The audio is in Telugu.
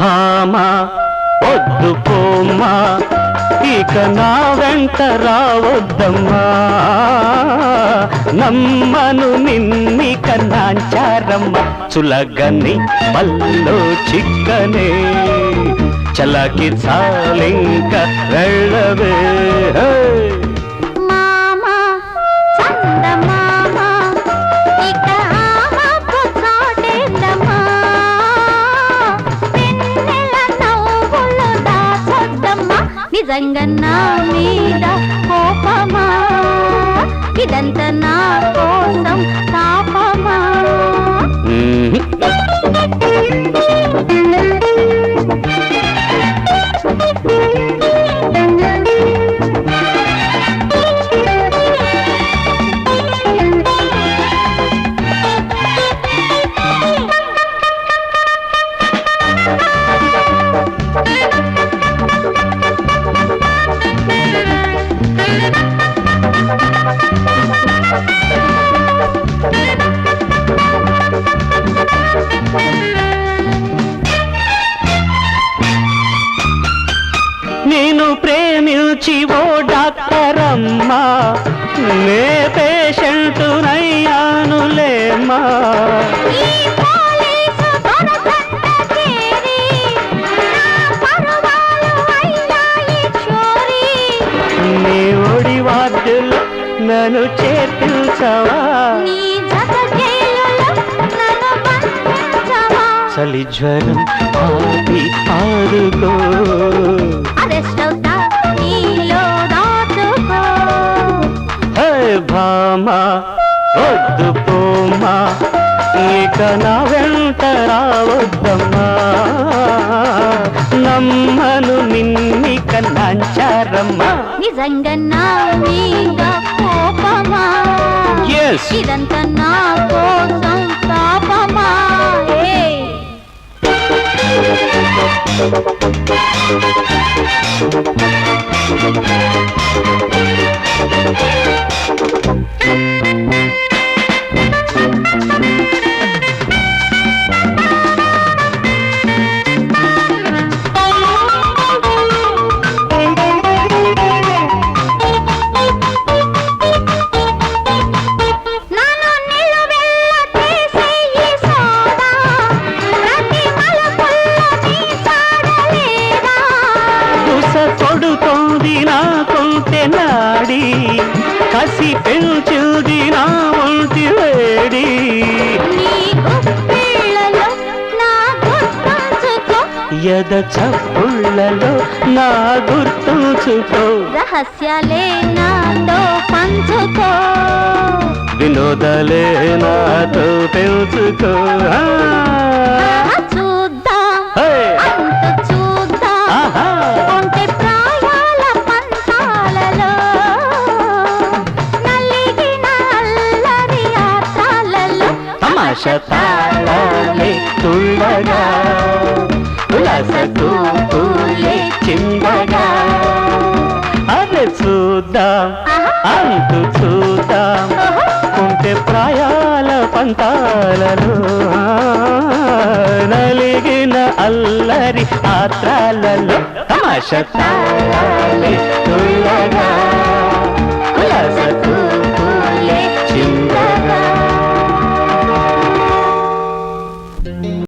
భామా వద్దు పోమ్మా ఇక నా వెంట రావద్దమ్మా. నమ్మను నిన్ని కన్నాంచారమ్మ చులగని పల్లో చిక్కనే. చలకి చాలింక వెళ్ళవే దాచొద్దమ్మా నిజంగా నా మీద కోపమా? ఇదంతా నా కోసం. నే పేషెంట్ నయ్యానులేమ్మా ఈ పోలీసు దొరకంట చేరి నా ఒడి వాద్యులు నన్ను చేర్పించవా? చలి జ్వరం ఆపి ఆదుకో వద్దు పోమా ఇక నా వెంట రావద్దమ్మా. నమ్మను నిన్ని కన్నాంచారమ్మా నిజంగా నా మీద కోపమా? ఇదంతా నా కోసం పాపమా? ఏయ్ నన్ను కసి పెంచుది నా ఒంటి వేడి. ఎద చప్పుళ్ళలో నా గుర్తుంచుకో. రహస్యాలే నాతో పంచుకో. వినోదలే నాతో పెంచుకో. తమాష తాళాలే తుళ్ళగా ఉల్లాస తూపులే చిందగా అదే చూద్దాం! అంటూ చూద్దాం! ఉంటే ప్రాయాల పంతాలలో నలిగిన అల్లరి ఆత్రాలలో తమాష తాళాలే తుళ్ళగా